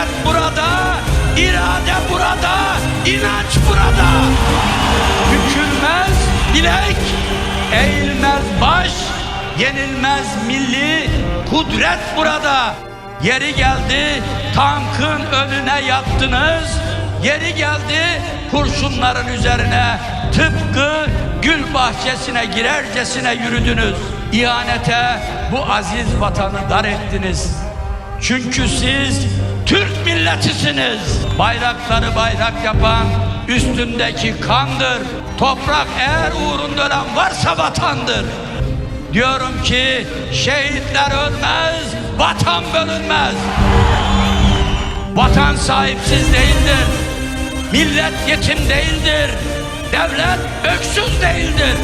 Millet burada, irade burada, inanç burada. Bükülmez bilek, eğilmez baş, yenilmez milli kudret burada. Yeri geldi tankın önüne yattınız, yeri geldi kurşunların üzerine tıpkı gül bahçesine girercesine yürüdünüz. İhanete bu aziz vatanı dar ettiniz. Çünkü siz Türk milletisiniz. Bayrakları bayrak yapan üstündeki kandır. Toprak eğer uğrunda ölen varsa vatandır. Diyorum ki şehitler ölmez, vatan bölünmez. Vatan sahipsiz değildir. Millet yetim değildir. Devlet öksüz değildir.